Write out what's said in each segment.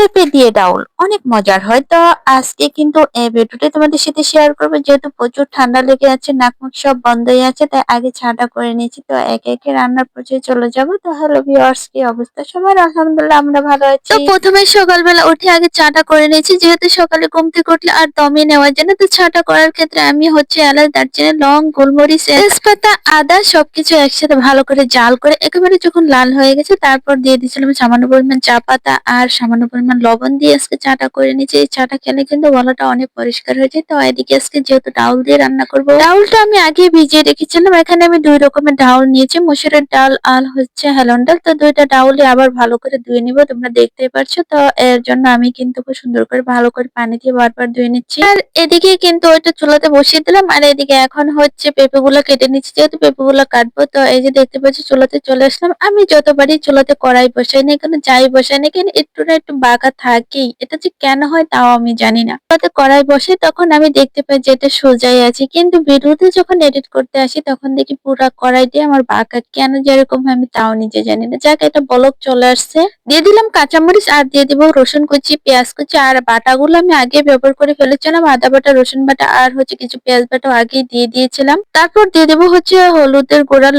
পেঁপে দিয়ে ডাউল। অনেক মজার হয়। তো আজকে কিন্তু এই ভিডিওটা তোমাদের সাথে শেয়ার করব। যেহেতু প্রচুর ঠান্ডা লেগে আছে, নাক মুখ সব বন্ধই আছে, তাই আগে ছাটা করে নিয়েছি। তো একে একে রান্নার পর্যায়ে চলে যাব। তো হ্যালো ভিউয়ার্স কি অবস্থা সবার? আলহামদুলিল্লাহ, আমরা ভালো আছি। তো প্রথমে সকালবেলা উঠে আগে চাটা করে নিয়েছি। যেহেতু সকালে ঘুম থেকে উঠলে আর দমে নেওয়ার জন্য, তো ছাটা করার ক্ষেত্রে আমি হচ্ছে এলাচ, দারচিনি, লং, গোলমরিচ, তেজপাতা, আদা সবকিছু একসাথে ভালো করে জাল করে, একেবারে যখন লাল হয়ে গেছে, তারপর দিয়ে দিয়েছিলাম সামান্য পরিমাণ চা পাতা আর সামান্য পরিমাণ লবণ দিয়ে আজকে চাটা করে নিয়েছি। এই চাটা খেলে কিন্তু গলাটা অনেক পরিষ্কার হয়ে যায়। তো এদিকে আজকে যেহেতু ডাউল দিয়ে রান্না করব ডাউলটা আমি আগে ভিজিয়ে রেখেছিলাম। এখানে আমি দুই রকমের ডাউল নিয়েছি। মুসুরের ডাল আর হচ্ছে হেলন ডাল। তো দুইটা ডাউলে আবার ভালো করে ধুয়ে নিব, তোমরা দেখতে পারছ। তো এর জন্য আমি কিন্তু খুব সুন্দর করে ভালো করে পানি দিয়ে বারবার ধুয়ে নিচ্ছি। আর এদিকে কিন্তু ওইটা চুলাতে বসিয়ে দিলাম। আর এদিকে এখন হচ্ছে পেঁপে গুলো কেটে নিচ্ছি। যেহেতু পেঁপে গুলো কাটবো, তো এই যে দেখতে পাচ্ছি চুলাতে চলে আসলাম। আমি যতবারই চুলাতে কড়াই বসাই না কেন, যাই বসাই না কেন, একটু না একটু বাঁকা থাকেই। এটা যে কেন হয় তাও আমি জানি না। চুলাতে কড়াই বসে তখন আমি দেখতে পাই যে এটা সোজাই আছে। কিন্তু ভিডিওতে যখন এডিট করতে আসি, তখন দেখি পুরা কড়াইটি আমার বাঁকা। কেন যেরকম আমি তাও নিজে জানি না। যাক, এটা বলক চলে আসছে। দিয়ে দিলাম কাঁচামরিচ আর দিয়ে দিব রসুন কুচি, পেঁয়াজ কুচি আর বাটাগুলো আমি আগে ব্যবহার করে ফেলেছিলাম। আদা বাটা, রসুন বাটা আর হচ্ছে কিছু পেঁয়াজ বাটা আগেই দিয়ে দিয়েছিলাম। তারপর দিয়ে দেবো হচ্ছে হলুদের গুঁড়া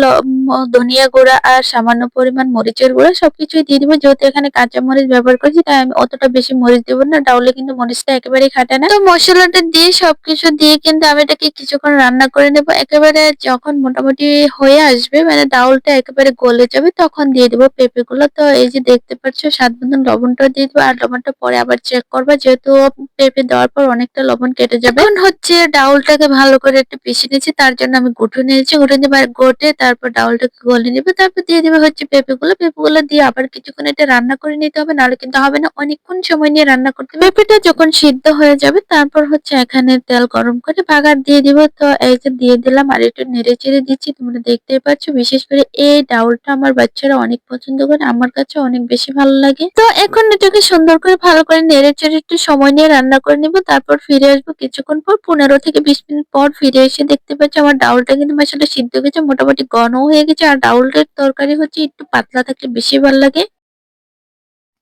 ধনিয়া গুঁড়া আর সামান্য পরিমাণ মরিচের গুঁড়া সবকিছুই দিয়ে দিব। যেহেতু এখানে কাঁচা মরিচ ব্যবহার করছি, তাই আমি অতটা বেশি মরিচ দেবো না। ডাউলে কিন্তু মরিচটা একেবারেই খাটে না। তো মশলাটা দিয়ে সবকিছু দিয়ে কিন্তু আমি এটাকে কিছুক্ষণ রান্না করে নেব। একেবারে যখন মোটামুটি হয়ে আসবে মানে ডাউলটা একেবারে গলে যাবে, তখন দিয়ে দেবো পেঁপে গুলো তো এই যে দেখতে পাচ্ছ, স্বাদ মতন লবণটা দিয়ে দেবো আর লবণটা পরে আবার চেক করবা। যেহেতু পেঁপে দেওয়ার পর অনেকটা লবণ কেটে যাবে। এখন হচ্ছে ডাউলটাকে ভালো করে একটু পিষে নিয়েছি তার জন্য আমি গুঁটো নিয়েছি। গুঁটো নিয়ে গোটে তারপর ডাউলটাকে গলে নেবে, তারপর দিয়ে দেবে হচ্ছে পেঁপে গুলো পেঁপে গুলো দিয়ে আবার কিছুক্ষণ এটা রান্না করে নিতে হবে, নাহলে কিন্তু হবে না। অনেকক্ষণ সময় নিয়ে রান্না করতে হবে। পেঁপেটা যখন সিদ্ধ হয়ে যাবে, তারপর হচ্ছে এখানে তেল গরম করে বাগার দিয়ে দিব। তো এই যে দিয়ে দিলাম, আর একটু নেড়ে চেড়ে দিচ্ছি, তোমরা দেখতেই পাচ্ছ। বিশেষ করে এই ডাউলটা আমার বাচ্চারা অনেক পছন্দ করে, আমার কাছে অনেক বেশি ভালো লাগে। তো এখন এটাকে সুন্দর করে ভালো করে নেড়ে চেড়ে একটু সময় নিয়ে রান্না করে নিব। তারপর ফিরে আসব কিছুক্ষণ পর, পনেরো থেকে বিশ মিনিট পর ফিরে এসে দেখতে পাচ্ছি আমার ডাউলটা কিন্তু আসলে সিদ্ধ গেছে, মোটামুটি ঘন হয়ে গেছে আর ডাউলটার তরকারি হচ্ছে একটু পাতলা থাকলে বেশি ভালো লাগে।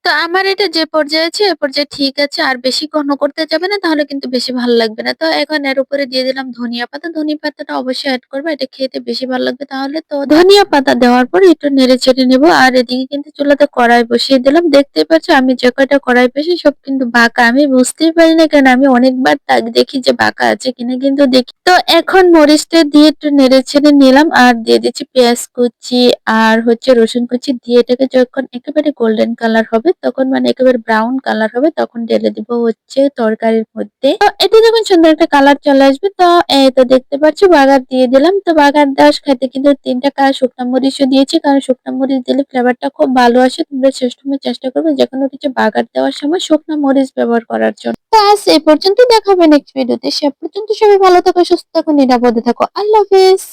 তো আমার এটা যে পর্যায়ে আছে, এ পর্যায়ে ঠিক আছে। আর বেশি ঘন করতে যাবে না, তাহলে কিন্তু বেশি ভালো লাগবে না। তো এখন এর উপরে দিয়ে দিলাম ধনিয়া পাতা। ধনিয়া পাতাটা অবশ্যই অ্যাড করবে, এটা খেতে বেশি ভালো লাগবে। তাহলে তো ধনিয়া পাতা দেওয়ার পর একটু নেড়ে চেড়ে নেব। আর এদিকে কিন্তু চুলাতে কড়াই বসিয়ে দিলাম। দেখতেই পাচ্ছ আমি যে কয়টা কড়াই পেয়েছি, সব কিন্তু বাঁকা। আমি বুঝতেই পারি না কেন, আমি অনেকবার তাক দেখি যে বাঁকা আছে কিনা, কিন্তু দেখি। তো এখন মরিচটা দিয়ে একটু নেড়ে ছেড়ে নিলাম। আর দিয়ে দিচ্ছি পেঁয়াজ কুচি আর হচ্ছে রসুন কুচি। দিয়ে এটাকে যখন একেবারে গোল্ডেন কালার হবে তখন মানে একেবারে ব্রাউন কালার হবে, তখন ঢেলে দিব হচ্ছে তরকারির মধ্যে। তো এটা যখন সুন্দর একটা কালার চলে আসবে। তো, এই তো দেখতে পাচ্ছ, বাগার দিয়ে দিলাম। তো বাগার দেওয়ার খেতে কিন্তু তিনটা কাজ শুকনো মরিচও দিয়েছি, কারণ শুকনো মরিচ দিলে ফ্লেভারটা খুব ভালো আসে। তোমরা সবসময় চেষ্টা করবে যে কোনো কিছু বাগার দেওয়ার সময় শুকনো মরিচ ব্যবহার করার জন্য। আজ এই পর্যন্ত দেখাবে নেক্সট ভিডিওতে সে পর্যন্ত সবাই ভালো থাকো, সুস্থ থাকো, নিরাপদে থাকো। আল্লাহ হাফেজ।